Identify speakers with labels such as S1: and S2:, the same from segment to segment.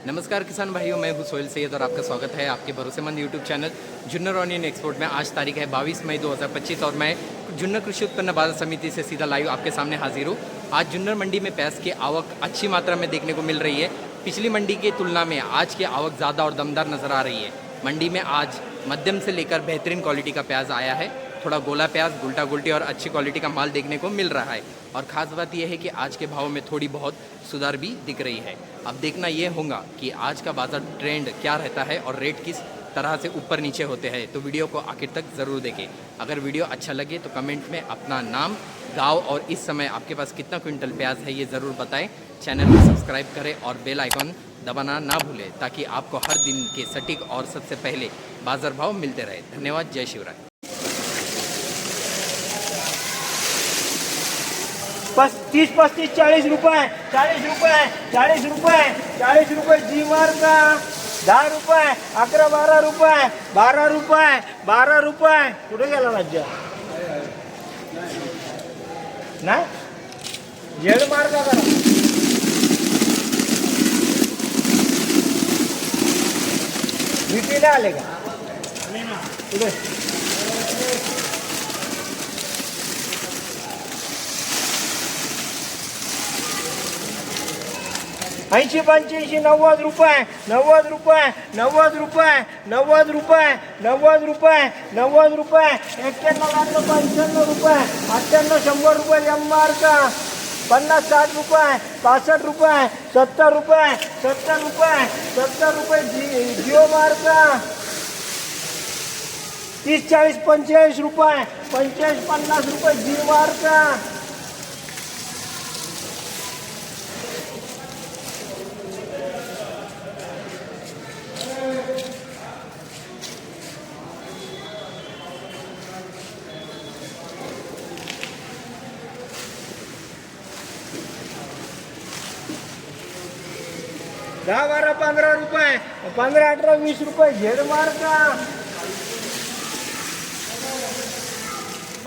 S1: नमस्कार किसान भाइयों, मैं हूँ सोहेल सैयद और आपका स्वागत है आपके भरोसेमंद YouTube channel Junnar onion export में। आज तारीख है 22 मई 2025 और मैं जुन्नर कृषि उत्पन्न बाज़ार समिति से सीधा लाइव आपके सामने हाजिर हूँ। आज जुन्नर मंडी में प्याज की आवक अच्छी मात्रा में देखने को मिल रही है। पिछली मंडी की तुलना में आज की आवक ज़्यादा और दमदार नज़र आ रही है। मंडी में आज मध्यम से लेकर बेहतरीन क्वालिटी का प्याज आया है। थोड़ा गोला प्याज, गुल्टा गुल्टी और अच्छी क्वालिटी का माल देखने को मिल रहा है। और ख़ास बात यह है कि आज के भाव में थोड़ी बहुत सुधार भी दिख रही है। अब देखना ये होगा कि आज का बाज़ार ट्रेंड क्या रहता है और रेट किस तरह से ऊपर नीचे होते हैं। तो वीडियो को आखिर तक ज़रूर देखें। अगर वीडियो अच्छा लगे तो कमेंट में अपना नाम, गाँव और इस समय आपके पास कितना क्विंटल प्याज है ये ज़रूर बताएँ। चैनल को सब्सक्राइब करें और बेल आइकॉन दबाना ना भूलें, ताकि आपको हर दिन के सटीक और सबसे पहले बाज़ार भाव मिलते रहे। धन्यवाद, जय शिवराय।
S2: पस्तीस पस्तीस, चाळीस रुपये चाळीस रुपये चाळीस रुपये चाळीस रुपये, जी मार्का दहा रुपये, अकरा, बारा रुपये बारा रुपये बारा रुपये. कुठे गेला राज्य? नाही? झेड मार्का करा विटीला आले का? कुठे? ऐंशी पंच्याऐंशी नव्वद रुपये नव्वद रुपये नव्वद रुपये नव्वद रुपये नव्वद रुपये नव्वद रुपये एक्क्याण्णव लागलं पंच्याण्णव रुपये अठ्ठ्याण्णव शंभर रुपये एम मार्क पन्नास साठ रुपये पासष्ट रुपये सत्तर रुपये सत्तर रुपये सत्तर रुपये जी जिओ मार्क तीस चाळीस पंचेचाळीस रुपये पंचेचाळीस पन्नास रुपये जी मार्क दहा बारा पंधरा रुपये. पंधरा अठरा वीस रुपये झेड मार्का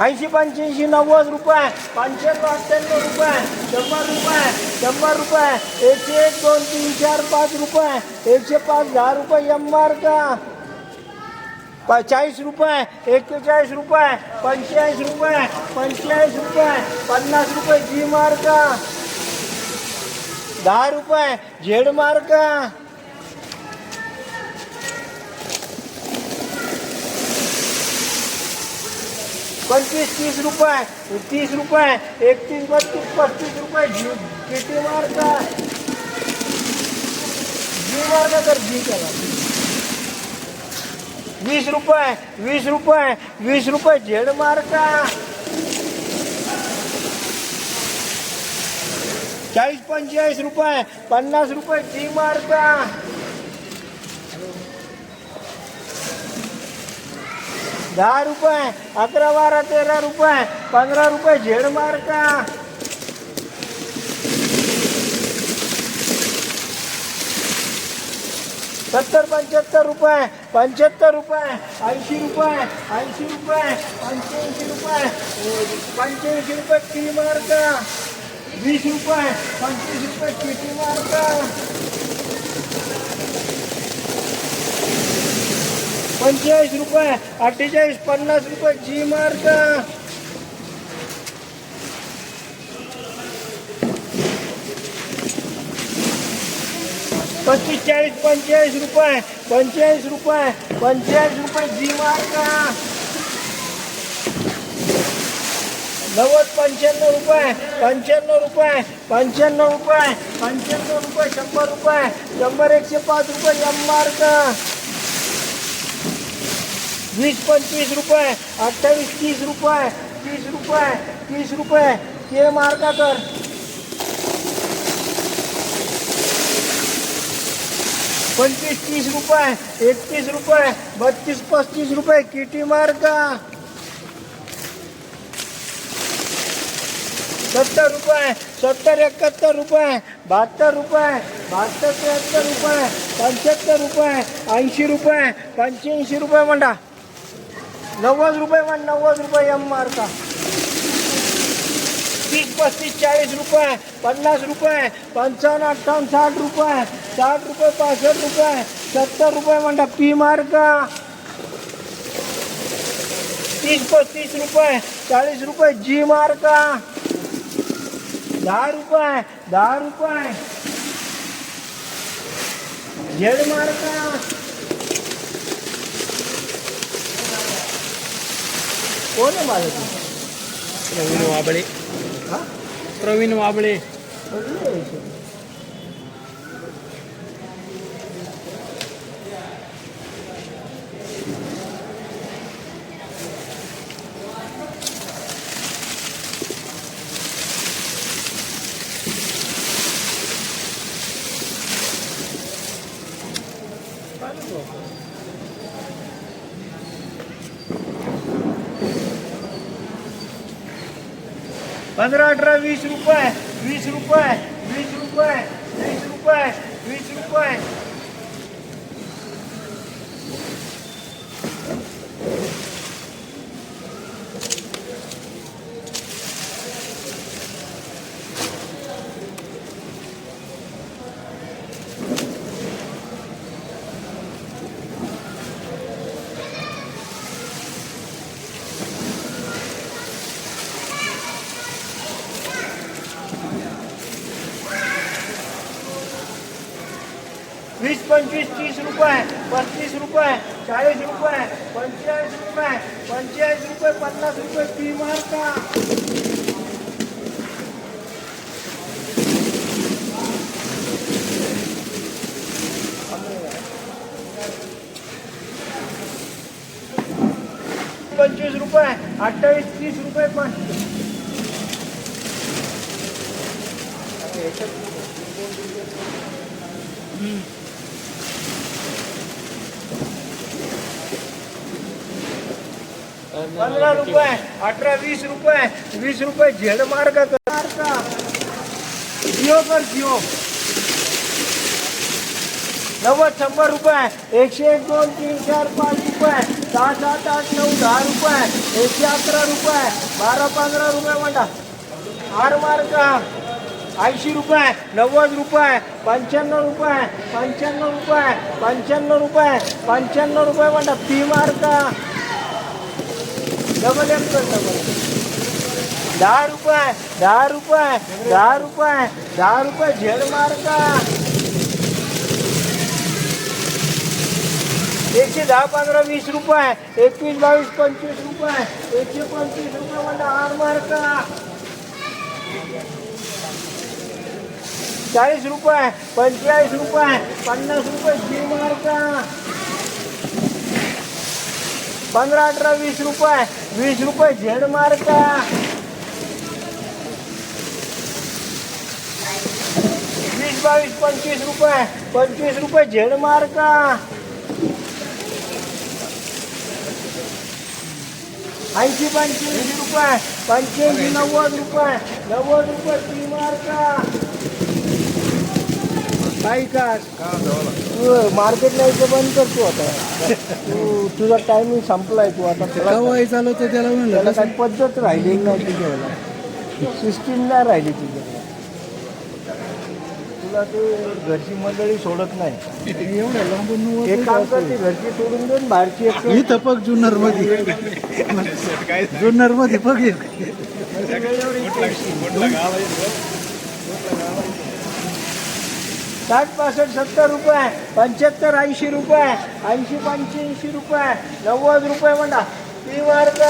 S2: ऐंशी पंच्याऐंशी नव्वद रुपये. पंच्याण्णव अठ्ठ्याण्णव रुपये. शंभर रुपये. शंभर रुपये. एकशे एक दोन तीन चार पाच रुपये. एकशे पाच दहा रुपये एम आर का चाळीस रुपये. एक्केचाळीस रुपये. पंचेचाळीस रुपये. पंचेचाळीस रुपये. पन्नास रुपये जी मार्का दहा रुपये झेड मार्क पंचवीस, तीस रुपये तीस रुपये, एकतीस, बत्तीस, पस्तीस रुपये किती मार्क जी मार्क तर जी करा। वीस रुपये वीस रुपये वीस रुपये झेड मार्का चाळीस पंचेचाळीस रुपये, पन्नास रुपये टी मार्का दहा रुपये, अकरा, बारा, तेरा रुपये, पंधरा रुपये झेड मार्का. सत्तर, पंच्याहत्तर रुपये पंच्याहत्तर रुपये, ऐंशी रुपये ऐंशी रुपये पंच्याऐंशी रुपये पंच्याऐंशी रुपये टी मार्का. वीस रुपये पंचवीस रुपये किती मार्क पंचेचाळीस पन्नास रुपये जी मार्क पस्तीस चाळीस पंचेचाळीस रुपये पंचेचाळीस रुपये पंचेचाळीस रुपये जी मार्क नव्वद पंच्याण्णव रुपये पंच्याण्णव रुपये पंच्याण्णव रुपये पंच्याण्णव रुपये, शंभर रुपये, शंभर एकशे पाच रुपये एम मार्क वीस पंचवीस रुपये, अठ्ठावीस तीस रुपये तीस रुपये तीस रुपये के मार्का कर? पंचवीस तीस रुपये, एकतीस रुपये, बत्तीस पस्तीस रुपये किटी मार्का सत्तर रुपये सत्तर एकाहत्तर रुपये बहात्तर रुपये बहात्तर त्र्याहत्तर रुपये पंच्याहत्तर रुपये ऐंशी रुपये पंच्याऐंशी रुपये म्हणा. नव्वद रुपये म्हण नव्वद रुपये एम मार्का तीस पस्तीस चाळीस रुपये पन्नास रुपये पंचावन्न अठ्ठावन्न साठ रुपये साठ रुपये पासष्ट रुपये सत्तर रुपये म्हणता पी मार्क तीस पस्तीस रुपये चाळीस रुपये जी मार्क દાળ ઉપાય દાળ ઉપાય જેડ મારતા.
S1: કોને મારે
S2: પ્રવીણ
S1: વાબળી. હા?
S2: પ્રવીણ વાબળે. पंधरा अठरा वीस रुपये वीस रुपये वीस रुपये वीस रुपये वीस रुपये पंचवीस तीस रुपये पस्तीस रुपये चाळीस रुपये पंचेचाळीस रुपये पंचेचाळीस रुपये पन्नास रुपये फ़ी मारका पंचवीस रुपये अठ्ठावीस तीस रुपये पण पंधरा रुपये अठरा वीस रुपये झेड मार्ग कर नव्वद शंभर रुपये एकशे एक दोन तीन चार पाच रुपये सहा सात आठ नऊ एकशे अकरा रुपये बारा आर ऐंशी रुपये नव्वद रुपये पंच्याण्णव रुपये पंच्याण्णव रुपये पंच्याण्णव रुपये पंच्याण्णव रुपये म्हणता पी मार्का डबल एम कर डबल दहा रुपये दहा रुपये दहा रुपये दहा रुपये झेड मार्का एकशे दहा पंधरा वीस रुपये एकवीस बावीस पंचवीस रुपये एकशे पंचवीस रुपये म्हणजे आर मार्का चाळीस रुपये पंचेचाळीस रुपये पन्नास रुपये जी मार्का पंधरा अठरा वीस रुपये. वीस रुपये झेड मार्का वीस बावीस पंचवीस रुपये. पंचवीस रुपये झेड मार्का ऐंशी पंच्याऐंशी रुपये. पंच्याऐंशी नव्वद रुपये. नव्वद रुपये ती मार्का काय का? मार्केट यायचं बंद करतो आता. तू तुझा टायमिंग संपलाय तू आता. तुला
S3: वय चालवतं त्याला म्हणलं
S2: त्याला काही पद्धत राहिली नाही तुझ्याला सिस्टीम नाही राहिली तुझ्याला तुला ते घरची मंडळी सोडत नाही.
S3: एवढ्या लांबून
S2: एक काम कर ती घरची सोडून देऊन बाहेरची एक.
S3: इथं बघ जुन्नरमध्ये जुन्नरमध्ये बघ.
S2: साठ पासष्ट सत्तर रुपये पंच्याहत्तर ऐंशी रुपये ऐंशी पंच्याऐंशी रुपये नव्वद रुपये म्हणा. ती मार्ग